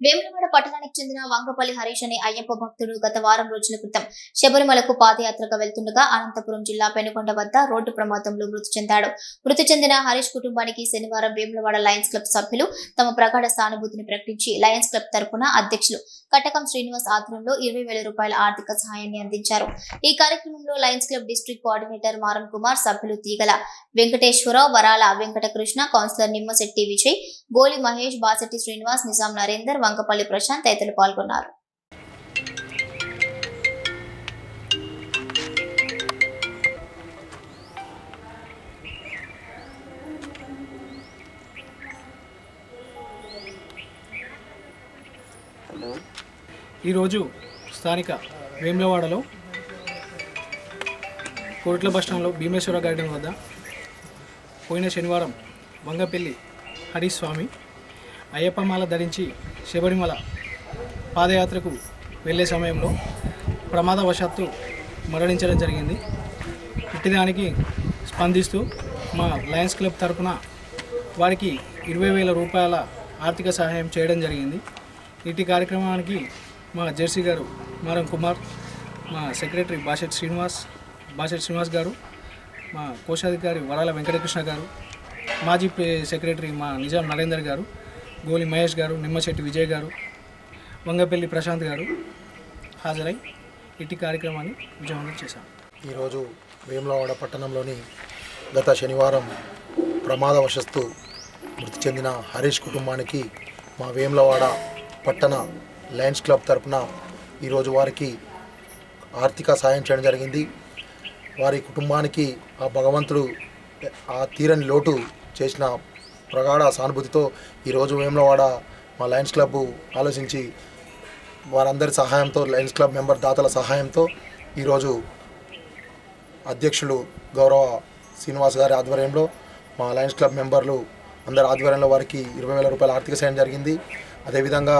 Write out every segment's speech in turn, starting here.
వేములవాడ పట్టణానికి చెందిన వంగపల్లి హరీష్ అనే అయ్యప్ప భక్తుడు గత వారం రోజుల క్రితం శబరిమలకు పాదయాత్రకు వెళ్తుండగా అనంతపురం జిల్లా పెనుకొండ వద్ద రోడ్డు ప్రమాదంలో మృతి చెందాడు. మృతి చెందిన హరీష్ కుటుంబానికి శనివారం వేములవాడ లయన్స్ క్లబ్ సభ్యులు తమ ప్రగాఢ సానుభూతిని ప్రకటించి లయన్స్ క్లబ్ తరపున అధ్యక్షులు కటకం శ్రీనివాస్ ఆధ్వర్యంలో ఇరవై వేల రూపాయల ఆర్థిక సహాయాన్ని అందించారు. ఈ కార్యక్రమంలో లయన్స్ క్లబ్ డిస్ట్రిక్ట్ కోఆర్డినేటర్ మారం కుమార్ సభ్యులు తీగల వెంకటేశ్వరరావు వరాల వెంకటకృష్ణ కౌన్సిలర్ నిమ్మశెట్టి విజయ్ గోలి మహేష్ బాసెట్టి శ్రీనివాస్ నిజాం నరేందర్ వంకపల్లి ప్రశాంత్ తదితరులు పాల్గొన్నారు. ఈరోజు స్థానిక వేములవాడలో కోట్ల బస్టాండ్లో భీమేశ్వర గార్డెన్ వద్ద పోయిన శనివారం వంగపల్లి హరీష్ స్వామి అయ్యప్పమాల ధరించి శబరిమల పాదయాత్రకు వెళ్ళే సమయంలో ప్రమాదవశాత్తు మరణించడం జరిగింది. ఇట్టిదానికి స్పందిస్తూ మా లయన్స్ క్లబ్ తరఫున వారికి ఇరవై వేల రూపాయల ఆర్థిక సహాయం చేయడం జరిగింది. ఇటు కార్యక్రమానికి మా జెర్సీ గారు మారం కుమార్ మా సెక్రటరీ బాషెట్ శ్రీనివాస్ బాషెట్ శ్రీనివాస్ గారు మా కోశాధికారి వరాల వెంకటకృష్ణ గారు మాజీ సెక్రటరీ మా నిజాం నరేందర్ గారు గోలి మహేష్ గారు నిమ్మశెట్టి విజయ్ గారు వంగపల్లి ప్రశాంత్ గారు హాజరై ఇట్టి కార్యక్రమాన్ని విజయవంతం చేశాం ఈరోజు వేములవాడ పట్టణంలోని గత శనివారం ప్రమాదవశస్తు మృతి చెందిన హరీష్ కుటుంబానికి మా వేములవాడ పట్టణ లయన్స్ క్లబ్ తరపున ఈరోజు వారికి ఆర్థిక సాయం చేయడం జరిగింది. వారి కుటుంబానికి ఆ భగవంతుడు ఆ తీరని లోటు చేసిన ప్రగాఢ సానుభూతితో ఈరోజు వేములవాడ మా లయన్స్ క్లబ్ ఆలోచించి వారందరి సహాయంతో లయన్స్ క్లబ్ మెంబర్ దాతల సహాయంతో ఈరోజు అధ్యక్షులు గౌరవ శ్రీనివాస్ గారి ఆధ్వర్యంలో మా లయన్స్ క్లబ్ మెంబర్లు అందరి ఆధ్వర్యంలో వారికి ఇరవై వేల రూపాయల ఆర్థిక సాయం జరిగింది. అదేవిధంగా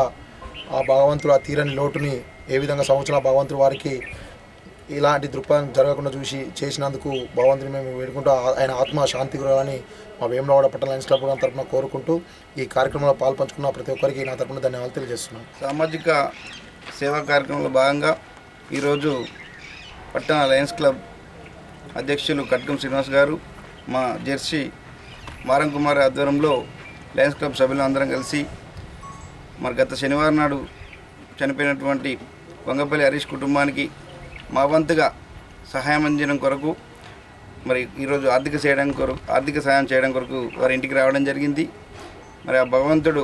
ఆ భగవంతుడు ఆ తీరని లోటుని ఏ విధంగా సంవత్సరం భగవంతుడు వారికి ఇలాంటి దృక్పథం జరగకుండా చూసి చేసినందుకు భగవంతుని మేము వేడుకుంటూ ఆయన ఆత్మ శాంతి గురాలని మా వేమలవాడ పట్టణ లయన్స్ క్లబ్ తరఫున కోరుకుంటూ ఈ కార్యక్రమంలో పాల్పంచుకున్న ప్రతి ఒక్కరికి నా తరపున ధన్యవాదాలు తెలియజేస్తున్నాను. సామాజిక సేవా కార్యక్రమంలో భాగంగా ఈరోజు పట్టణ లయన్స్ క్లబ్ అధ్యక్షులు కట్కం శ్రీనివాస్ గారు మా జెర్సీ మారం కుమార్ ఆధ్వర్యంలో లయన్స్ క్లబ్ సభ్యులు అందరం కలిసి మరి గత శనివారం నాడు చనిపోయినటువంటి వంగపల్లి హరీష్ కుటుంబానికి మా వంతుగా సహాయం అందించడం కొరకు మరి ఈరోజు ఆర్థిక చేయడం కొరకు ఆర్థిక సహాయం చేయడం కొరకు వారి ఇంటికి రావడం జరిగింది. మరి ఆ భగవంతుడు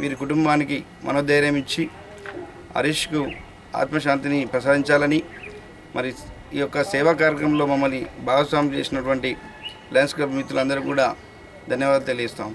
వీరి కుటుంబానికి మనోధైర్యం ఇచ్చి హరీష్కు ఆత్మశాంతిని ప్రసాదించాలని మరి ఈ యొక్క సేవా కార్యక్రమంలో మమ్మల్ని భాగస్వామ్యం చేసినటువంటి లయన్స్ క్లబ్ మిత్రులందరూ కూడా ధన్యవాదాలు తెలియజేస్తాం.